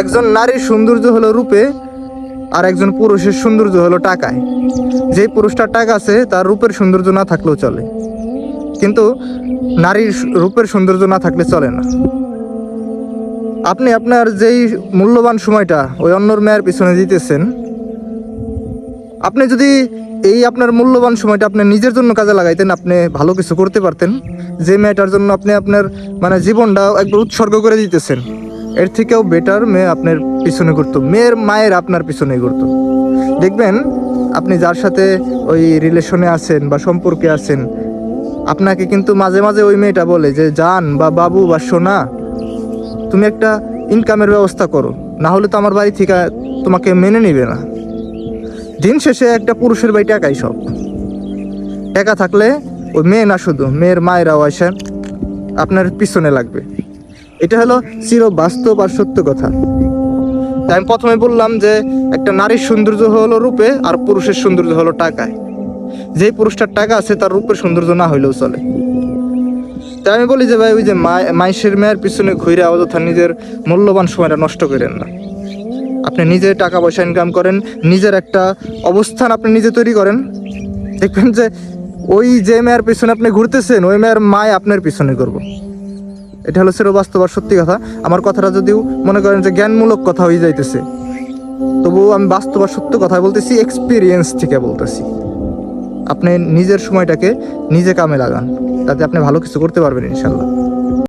একজন নারীর সৌন্দর্য হলো রূপে আর একজন পুরুষের সৌন্দর্য হলো টাকায়। যেই পুরুষটার টাকা আছে, তার রূপের সৌন্দর্য না থাকলেও চলে। কিন্তু নারীর রূপের সৌন্দর্য না থাকলে চলে না। আপনি আপনার যেই মূল্যবান সময়টা ওই অন্যর মেয়ের পিছনে দিতেছেন, আপনি যদি এই আপনার মূল্যবান সময়টা আপনি নিজের জন্য কাজে লাগাইতেন, আপনি ভালো কিছু করতে পারতেন। যে মেয়েটার জন্য আপনি আপনার মানে জীবনটা একবার উৎসর্গ করে দিতেছেন। এর থেকেও বেটার মেয়ে আপনার পিছনে ঘুরতো। মেয়ের মায়ের আপনার পিছনে ঘুরতো। দেখবেন, আপনি যার সাথে ওই রিলেশনে আছেন বা সম্পর্কে আছেন, আপনাকে কিন্তু মাঝে মাঝে ওই মেয়েটা বলে যে, জান বা বাবু বা সোনা, তুমি একটা ইনকামের ব্যবস্থা করো। না হলে তো আমার বাড়ি থেকে তোমাকে মেনে নিবে না। দিন শেষে একটা পুরুষের বাড়ি টাকাই সব। টাকা থাকলে ওই মেয়ে না শুধু, মেয়ের মায়েরাও আসে, আপনার পিছনে লাগবে। এটা হলো চির বাস্তব আর সত্য কথা। তাই আমি প্রথমে বললাম যে একটা নারীর সৌন্দর্য হলো রূপে আর পুরুষের সৌন্দর্য হলো টাকায়। যেই পুরুষটার টাকা আছে তার রূপের সৌন্দর্য না হইলেও চলে। তাই আমি বলি যে ভাই, ওই যে মাই- মাইশের মেয়ের পিছনে ঘুরে অযথা নিজের মূল্যবান সময়টা নষ্ট করেন না। আপনি নিজে টাকা পয়সা ইনকাম করেন, নিজের একটা অবস্থান আপনি নিজে তৈরি করেন। দেখবেন যে ওই যে মেয়ের পিছনে আপনি ঘুরতেছেন, ওই মেয়ের মায় আপনার পিছনে করব এটা হলো সেরো বাস্তব আর সত্যি কথা। আমার কথাটা যদিও মনে করেন যে জ্ঞানমূলক কথা হয়ে যাইতেছে, তবুও আমি বাস্তব আর সত্য কথা বলতেছি এক্সপিরিয়েন্স থেকে বলতেছি। আপনি নিজের সময়টাকে নিজে কামে লাগান, তাতে আপনি ভালো কিছু করতে পারবেন ইনশাল্লাহ।